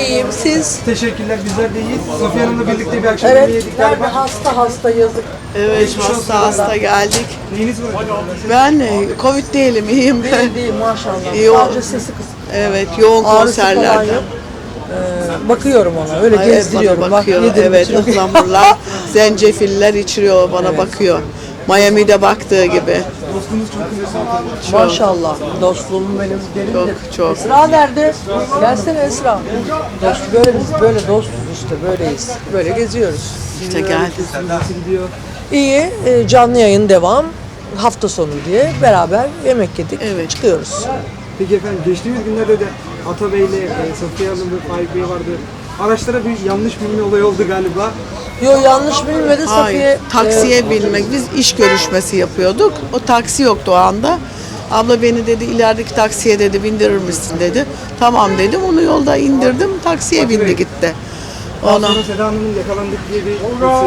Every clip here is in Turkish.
İyiyim siz? Teşekkürler bizler de iyiyiz. Safiye Hanım'la birlikte bir akşam Evet. yedik galiba. hasta hasta yazık. Evet hasta hasta geldik. Neyiniz var? Ben Covid değilim iyiyim ben. Değil değil maşallah. İyi Sadece sesi kısık. Evet yoğun Ağrısı falan konserlerde. yok. Ee, bakıyorum ona öyle Ay, evet, gezdiriyorum. bana Bak bakıyor. yedim evet ıhlamurlar, zencefiller içiriyor bana bakıyor. Miami'de baktığı gibi. Dostumuz çok güzel. Maşallah. Dostluğum benim derindir. Çok, çok. Esra nerede? Gelsene Esra. Dost böyle biz böyle dostuz işte böyleyiz. Böyle geziyoruz. İşte geldi. İyi. e, canlı yayın devam. Hafta sonu diye beraber yemek yedik. Evet. Çıkıyoruz. Peki efendim geçtiğimiz günlerde de Atabey ile e, Safiye Hanım ve Faik Bey vardı. Araçlara bir yanlış bilme olayı oldu galiba. Yo yanlış bilmedi Safiye. Hayır, taksiye e, binmek. Biz iş görüşmesi yapıyorduk. O taksi yoktu o anda. Abla beni dedi ilerideki taksiye dedi bindirir misin dedi. Tamam dedim onu yolda indirdim taksiye bindi gitti. Daha Ona sonra Seda Hanım'ın yakalandık diye bir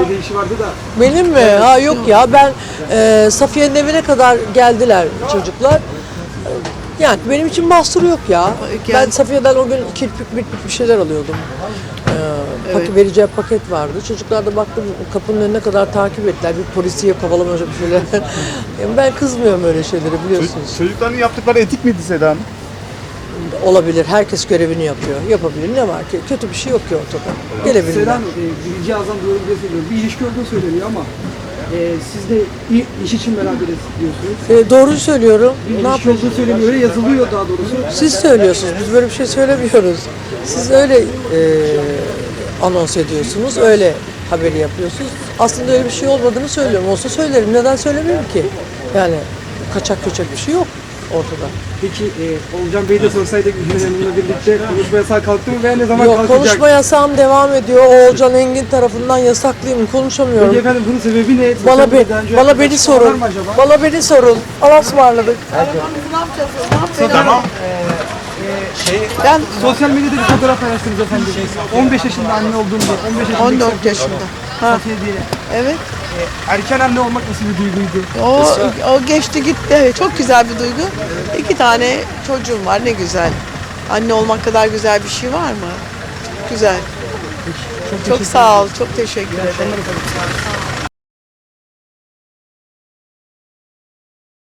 söyleyişi vardı da. Benim mi? Ha yok ya ben e, Safiye'nin evine kadar geldiler çocuklar. E, Yani benim için mahsuru yok ya. Gel- Ben Safiye'den o gün kirpik mirpik bir şeyler alıyordum. Ee, paket, vereceği paket vardı. Çocuklar da baktım kapının önüne kadar takip ettiler. Bir polisiye kovalamaca bir şeyler. Yani ben kızmıyorum öyle şeyleri biliyorsunuz. Çocukların yaptıkları etik miydi Seda Hanım? Olabilir. Herkes görevini yapıyor. Yapabilir. Ne var ki? Kötü bir şey yok ki ortada. Gelebilirler. Seda Hanım e, birinci ağızdan doğru diye söylüyor. Bir ilişki olduğu söyleniyor ama e, siz de iş için beraberiz diyorsunuz. Ee, doğruyu söylüyorum. Bir Ne yapıyorsunuz? olduğu söyleniyor. Öyle yazılıyor daha doğrusu. Siz söylüyorsunuz. Biz böyle bir şey söylemiyoruz. Siz öyle e, anons ediyorsunuz. Öyle haberi yapıyorsunuz. Aslında öyle bir şey olmadığını söylüyorum. Olsa söylerim. Neden söylemeyeyim ki? Yani kaçak köçek bir şey yok ortada. Peki e, Olcan Bey de sorsaydık Gülün Hanım'la birlikte konuşma yasağı kalktı mı veya ne zaman Yok kalkacak? konuşma yasağım devam ediyor. Oğulcan Engin tarafından yasaklıyım. Konuşamıyorum. Peki efendim bunun sebebi ne? Bana, be, bana beni sorun. Bana beni sorun. Allah'a ısmarladık. Tamam. ben Sosyal medyada bir fotoğraf paylaştınız efendim. 15 yaşında anne olduğum diye. 15 yaşında 14 yaşında. Ha, Safiye diye. evet. Erken anne olmak nasıl bir duyguydu? O, o geçti gitti. Evet, çok güzel bir duygu. İki tane çocuğum var ne güzel. Anne olmak kadar güzel bir şey var mı? Çok güzel. Çok sağ ol. Çok teşekkür ederim.